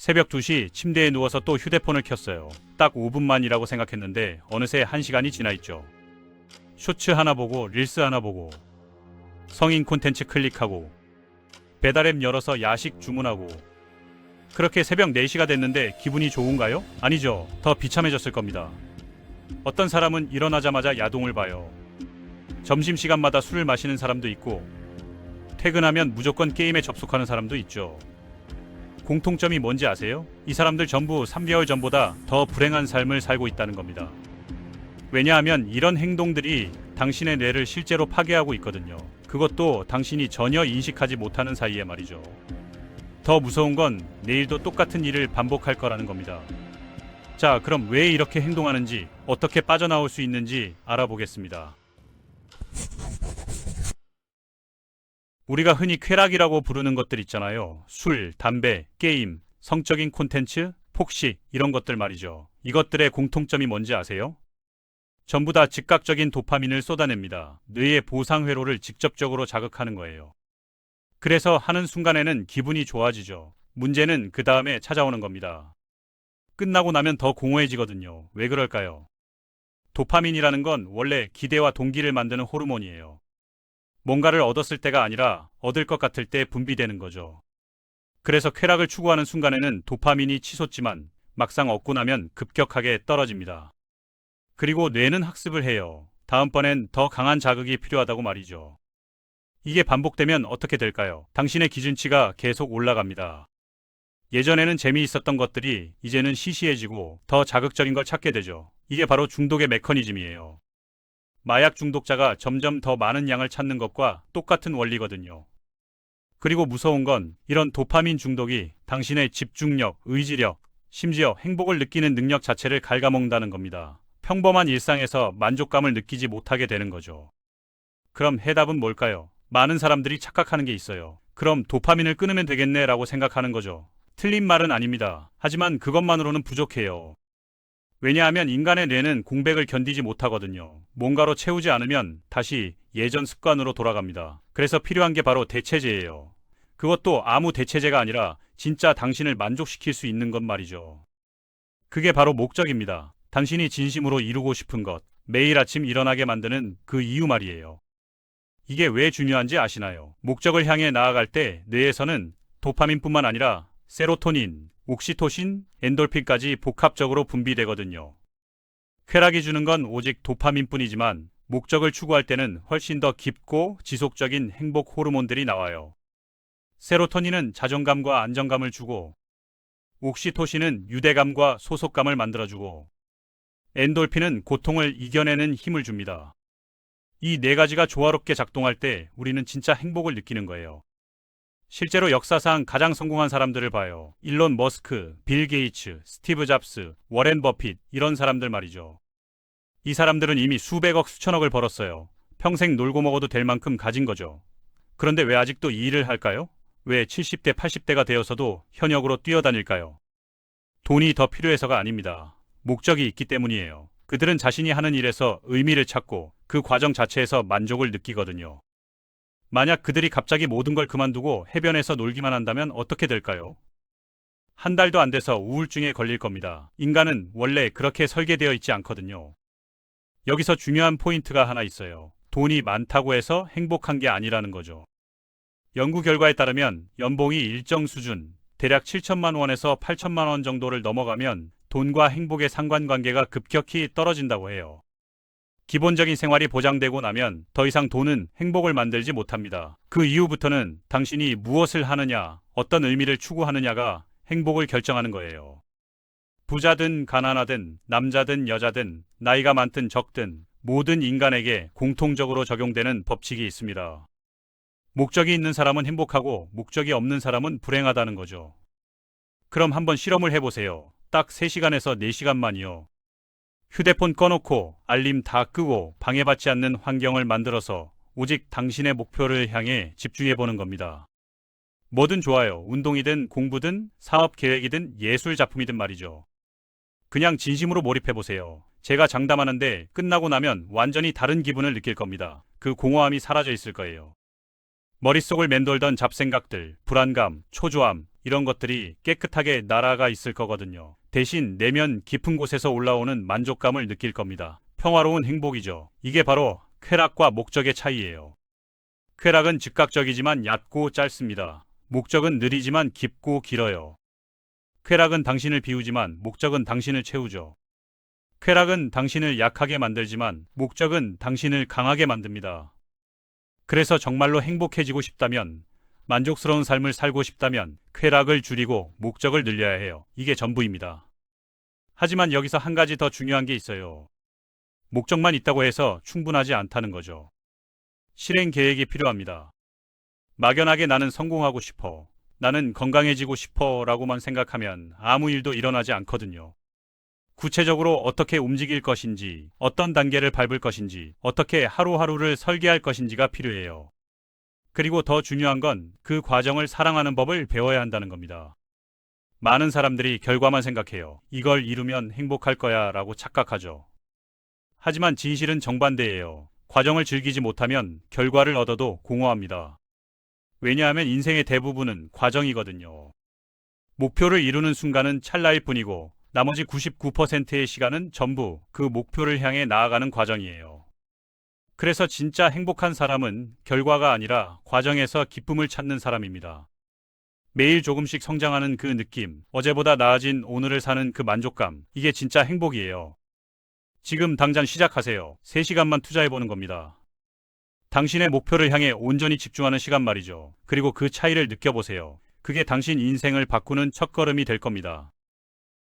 새벽 2시 침대에 누워서 또 휴대폰을 켰어요. 딱 5분만이라고 생각했는데 어느새 1시간이 지나 있죠. 쇼츠 하나 보고 릴스 하나 보고 성인 콘텐츠 클릭하고 배달앱 열어서 야식 주문하고 그렇게 새벽 4시가 됐는데 기분이 좋은가요? 아니죠. 더 비참해졌을 겁니다. 어떤 사람은 일어나자마자 야동을 봐요. 점심시간마다 술을 마시는 사람도 있고 퇴근하면 무조건 게임에 접속하는 사람도 있죠. 공통점이 뭔지 아세요? 이 사람들 전부 3개월 전보다 더 불행한 삶을 살고 있다는 겁니다. 왜냐하면 이런 행동들이 당신의 뇌를 실제로 파괴하고 있거든요. 그것도 당신이 전혀 인식하지 못하는 사이에 말이죠. 더 무서운 건 내일도 똑같은 일을 반복할 거라는 겁니다. 자, 그럼 왜 이렇게 행동하는지, 어떻게 빠져나올 수 있는지 알아보겠습니다. 우리가 흔히 쾌락이라고 부르는 것들 있잖아요. 술, 담배, 게임, 성적인 콘텐츠, 폭식, 이런 것들 말이죠. 이것들의 공통점이 뭔지 아세요? 전부 다 즉각적인 도파민을 쏟아냅니다. 뇌의 보상 회로를 직접적으로 자극하는 거예요. 그래서 하는 순간에는 기분이 좋아지죠. 문제는 그 다음에 찾아오는 겁니다. 끝나고 나면 더 공허해지거든요. 왜 그럴까요? 도파민이라는 건 원래 기대와 동기를 만드는 호르몬이에요. 뭔가를 얻었을 때가 아니라 얻을 것 같을 때 분비되는 거죠. 그래서 쾌락을 추구하는 순간에는 도파민이 치솟지만 막상 얻고 나면 급격하게 떨어집니다. 그리고 뇌는 학습을 해요. 다음번엔 더 강한 자극이 필요하다고 말이죠. 이게 반복되면 어떻게 될까요? 당신의 기준치가 계속 올라갑니다. 예전에는 재미있었던 것들이 이제는 시시해지고 더 자극적인 걸 찾게 되죠. 이게 바로 중독의 메커니즘이에요. 마약 중독자가 점점 더 많은 양을 찾는 것과 똑같은 원리거든요. 그리고 무서운 건 이런 도파민 중독이 당신의 집중력, 의지력, 심지어 행복을 느끼는 능력 자체를 갉아먹는다는 겁니다. 평범한 일상에서 만족감을 느끼지 못하게 되는 거죠. 그럼 해답은 뭘까요? 많은 사람들이 착각하는 게 있어요. 그럼 도파민을 끊으면 되겠네 라고 생각하는 거죠. 틀린 말은 아닙니다. 하지만 그것만으로는 부족해요. 왜냐하면 인간의 뇌는 공백을 견디지 못하거든요. 뭔가로 채우지 않으면 다시 예전 습관으로 돌아갑니다. 그래서 필요한 게 바로 대체제예요. 그것도 아무 대체제가 아니라 진짜 당신을 만족시킬 수 있는 것 말이죠. 그게 바로 목적입니다. 당신이 진심으로 이루고 싶은 것, 매일 아침 일어나게 만드는 그 이유 말이에요. 이게 왜 중요한지 아시나요? 목적을 향해 나아갈 때 뇌에서는 도파민뿐만 아니라 세로토닌, 옥시토신, 엔돌핀까지 복합적으로 분비되거든요. 쾌락이 주는 건 오직 도파민뿐이지만 목적을 추구할 때는 훨씬 더 깊고 지속적인 행복 호르몬들이 나와요. 세로토닌은 자존감과 안정감을 주고 옥시토신은 유대감과 소속감을 만들어주고 엔돌핀은 고통을 이겨내는 힘을 줍니다. 이 네 가지가 조화롭게 작동할 때 우리는 진짜 행복을 느끼는 거예요. 실제로 역사상 가장 성공한 사람들을 봐요. 일론 머스크, 빌 게이츠, 스티브 잡스, 워렌 버핏 이런 사람들 말이죠. 이 사람들은 이미 수백억 수천억을 벌었어요. 평생 놀고 먹어도 될 만큼 가진 거죠. 그런데 왜 아직도 이 일을 할까요? 왜 70대, 80대가 되어서도 현역으로 뛰어다닐까요? 돈이 더 필요해서가 아닙니다. 목적이 있기 때문이에요. 그들은 자신이 하는 일에서 의미를 찾고 그 과정 자체에서 만족을 느끼거든요. 만약 그들이 갑자기 모든 걸 그만두고 해변에서 놀기만 한다면 어떻게 될까요? 한 달도 안 돼서 우울증에 걸릴 겁니다. 인간은 원래 그렇게 설계되어 있지 않거든요. 여기서 중요한 포인트가 하나 있어요. 돈이 많다고 해서 행복한 게 아니라는 거죠. 연구 결과에 따르면 연봉이 일정 수준, 대략 7천만 원에서 8천만 원 정도를 넘어가면 돈과 행복의 상관관계가 급격히 떨어진다고 해요. 기본적인 생활이 보장되고 나면 더 이상 돈은 행복을 만들지 못합니다. 그 이후부터는 당신이 무엇을 하느냐, 어떤 의미를 추구하느냐가 행복을 결정하는 거예요. 부자든 가난하든 남자든 여자든 나이가 많든 적든 모든 인간에게 공통적으로 적용되는 법칙이 있습니다. 목적이 있는 사람은 행복하고 목적이 없는 사람은 불행하다는 거죠. 그럼 한번 실험을 해보세요. 딱 3시간에서 4시간만이요. 휴대폰 꺼놓고 알림 다 끄고 방해받지 않는 환경을 만들어서 오직 당신의 목표를 향해 집중해보는 겁니다. 뭐든 좋아요. 운동이든 공부든 사업 계획이든 예술 작품이든 말이죠. 그냥 진심으로 몰입해보세요. 제가 장담하는데 끝나고 나면 완전히 다른 기분을 느낄 겁니다. 그 공허함이 사라져 있을 거예요. 머릿속을 맴돌던 잡생각들, 불안감, 초조함, 이런 것들이 깨끗하게 날아가 있을 거거든요. 대신 내면 깊은 곳에서 올라오는 만족감을 느낄 겁니다. 평화로운 행복이죠. 이게 바로 쾌락과 목적의 차이예요. 쾌락은 즉각적이지만 얕고 짧습니다. 목적은 느리지만 깊고 길어요. 쾌락은 당신을 비우지만 목적은 당신을 채우죠. 쾌락은 당신을 약하게 만들지만 목적은 당신을 강하게 만듭니다. 그래서 정말로 행복해지고 싶다면 만족스러운 삶을 살고 싶다면 쾌락을 줄이고 목적을 늘려야 해요. 이게 전부입니다. 하지만 여기서 한 가지 더 중요한 게 있어요. 목적만 있다고 해서 충분하지 않다는 거죠. 실행 계획이 필요합니다. 막연하게 나는 성공하고 싶어, 나는 건강해지고 싶어 라고만 생각하면 아무 일도 일어나지 않거든요. 구체적으로 어떻게 움직일 것인지, 어떤 단계를 밟을 것인지, 어떻게 하루하루를 설계할 것인지가 필요해요. 그리고 더 중요한 건 그 과정을 사랑하는 법을 배워야 한다는 겁니다. 많은 사람들이 결과만 생각해요. 이걸 이루면 행복할 거야 라고 착각하죠. 하지만 진실은 정반대예요. 과정을 즐기지 못하면 결과를 얻어도 공허합니다. 왜냐하면 인생의 대부분은 과정이거든요. 목표를 이루는 순간은 찰나일 뿐이고 나머지 99%의 시간은 전부 그 목표를 향해 나아가는 과정이에요. 그래서 진짜 행복한 사람은 결과가 아니라 과정에서 기쁨을 찾는 사람입니다. 매일 조금씩 성장하는 그 느낌, 어제보다 나아진 오늘을 사는 그 만족감, 이게 진짜 행복이에요. 지금 당장 시작하세요. 3시간만 투자해보는 겁니다. 당신의 목표를 향해 온전히 집중하는 시간 말이죠. 그리고 그 차이를 느껴보세요. 그게 당신 인생을 바꾸는 첫걸음이 될 겁니다.